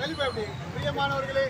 கழிப்பா எப்படி பிரியமானவர்களே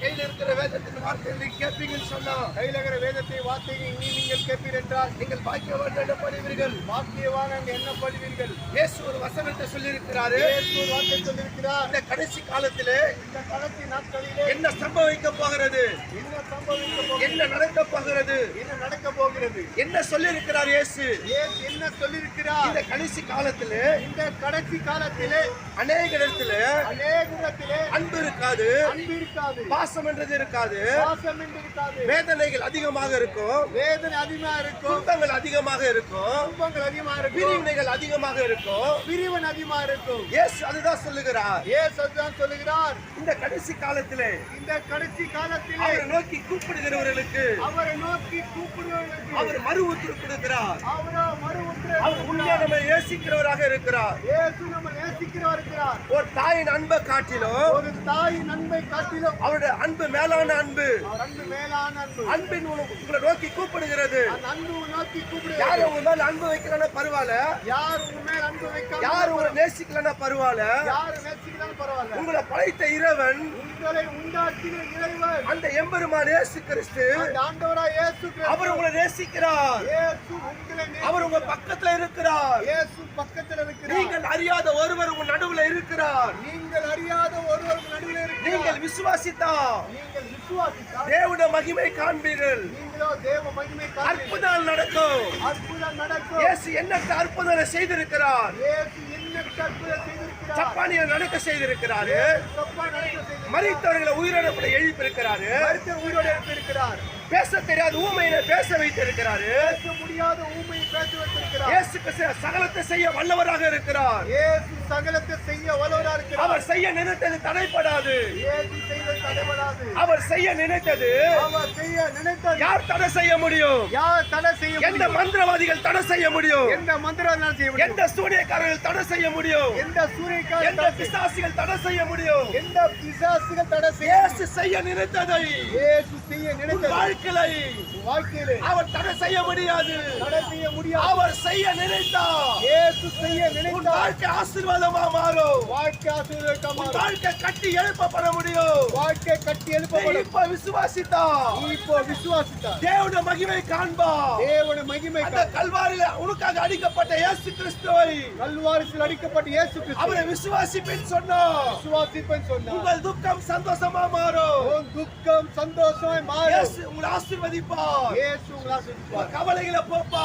கையில் இருக்கிற வேதத்தின் வார்த்தை நீங்க கேட்பீங்கன்னு சொன்னா கையில் இருக்கிற வேதத்தை வார்த்தையை இனி நீங்கள் கேட்பீர் என்றால் நீங்கள் பாக்கியவான் எனப்படுவீர்கள் வாக்கியவான் அங்கு என்ன படுவீர்கள் இயேசு ஒரு வசனத்தை சொல்லியிருக்கிறாரு. இயேசு ஒரு வார்த்தை சொல்லியிருக்கிறார். இந்த கடைசி காலத்திலே இந்த கடைசி நாட்களிலே என்ன சம்பவிக்க போகிறது? என்ன சம்பவிக்க என்ன நடக்க போகிறது? என்ன நடக்க போகிறது? என்ன சொல்லியிருக்கிறார் இயேசு? இயேசு என்ன சொல்லியிருக்கிறார்? இந்த கடைசி காலத்திலே இந்த கடைசி காலத்திலே அநேக இடத்துல அநேகத்திலே அன்பு இருக்காது. அன்பு இருக்காது. பாசம் என்றது இருக்காது. பாசம் என்று இருக்காது. வேதனைகள் அதிகமாக இருக்கும். வேதனை அதிகமா இருக்கும். துன்பங்கள் அதிகமாக இருக்கும். துன்பங்கள் அதிகமா இருக்கும். பிரிவினைகள் அதிகமாக இருக்கும். பிரிவன் அதிகமா இருக்கும். இயேசு அதுதான் சொல்லுகிறார். இயேசு அதுதான் சொல்லுகிறார். இந்த கடைசி காலத்திலே இந்த கடைசி காலத்திலே அவரை நோக்கி கூப்பிடுகிறவர்களுக்கு அவரை நோக்கி கூப்பிடுவதற்கு அவர் மறு உத்தரவு கொடுக்கிறார். அவரோ மறு அவர் உத்தரவு நம்ம நேசிக்கிறவராக இருக்கிறார். இயேசு நம்ம நேசிக்கிறவர் இருக்கிறார். ஒரு தாயின் அன்பை காட்டிலும் ஒரு தாய் நன்மை காட்டிலும் அவருடைய அன்பு மேலான அன்பு. அன்பு மேலான அன்பு. அன்பின் உங்களை நோக்கி கூப்பிடுகிறது. அந்த அன்பு நோக்கி யார் கூப்பிடுவார் உங்க மேல அன்பு வைக்கலன்னா பரவாயில்ல. யார் உங்க மேல் அன்பு வைக்காம யார் உங்களை நேசிக்கலன்னா பரவாயில்ல. யார் நேசிக்கிறாலும் பரவாயில்ல. உங்களை படைத்த இறைவன் உங்களை உண்டாக்கின இறைவன். அந்த எம்பெருமான் இயேசு கிறிஸ்து ஆண்டவராய் இயேசு கிறிஸ்து. அவர் உங்களை நேசிக்கிறார். இயேசு உங்களை அவர் உங்க பக்கத்துல இருக்கிறார். இயேசு பக்கத்துல இருக்கிறார் நீங்கள் அறியாத ஒருவர் உங்க நடுவுல இருக்கிறார். நீங்கள் அறியாத ஒருவருக்கு நடுவில் இருக்கிறார். நீங்கள் விசுவாசித்தா நீங்கள் விசுவாசித்தால் தேவனுடைய மகிமை காண்பீர்கள். நீங்களோ தேவ மகிமை. அற்புதம் நடக்கும். அற்புதம் நடக்கும். இயேசு எண்ணற்ற அற்புதம் செய்திருக்கிறார். இயேசு என்ன அற்புதம் செய்திருக்கிறார். சப்பானியை நடக்க செய்திருக்கிறாரு. மறித்தவர்களை உயிரிழப்பட எழுப்பியிருக்கிறாரு. மருத்துவ உயிரோடு இருக்கிறார் பேச தெரியாத ஊமையினை பேச வைத்திருக்கிறாரு. பேச முடியாத ஊமையை பேச வைத்திருக்கிறார். இயேசு சகலத்தை செய்ய வல்லவராக இருக்கிறார். இயேசு சகலத்தை செய்ய வல்லவரா இருக்கிறார். அவர் செய்ய நினைத்தது தடைப்படாது இயேசு செய்த தடைபடாது. அவர் செய்ய நினைத்தது அவர் செய்ய யார் தடை செய்ய முடியும்? யார் தடை செய்ய எந்த மந்திரவாதிகள் தடை செய்ய முடியும்? எந்த மந்திரம் செய்ய முடியும்? எந்த சூனியக்காரர்கள் தடை செய்ய முடியும்? எந்த சூரியக்காரன் எந்த பிசாசிகள் தடை செய்ய முடியும்? எந்த பிசாசுகள் தடை செய்ய இயேசு செய்ய நினைத்ததை இயேசு செய்ய உன் நினைத்தது வாழ்க்கையை வாழ்க்கையிலே அவர் தடை செய்ய முடியாது. தடை செய்ய முடியாது. அவர் செய்ய நினைத்தார். இயேசு செய்ய நினைத்தார். வாழ்க்கை ஆசீர்வாதமா மாறும். வாழ்க்கை உன் ஆசீர்வதிக்கமாக வாழ்க்கை கட்டி எழுப்பப்பட முடியும். வாழ்க்கை கட்டி எழுப்பப்படும். இப்ப விசுவாசித்தா. இப்போ விசுவாசித்தார் தேவனுடைய மகிமை காண்பா. தேவன மகிமை அந்த கல்வாரியில உனக்காக அடிக்கப்பட்ட இயேசு கிறிஸ்துவை. கல்வாரிசில் அடிக்கப்பட்ட இயேசு கிறிஸ்து அவரை விசுவாசிப்பேன் சொன்னா. விசுவாசிப்பேன் சொன்னார் உங்கள் துக்கம் சந்தோஷமா மாறும். உன் துக்கம் சந்தோஷமாய் மாறும். இயேசு உங்களை ஆசீர்வதிப்பார். இயேசு உங்களை ஆசீர்வதிப்பார். கவலைகளை போப்பா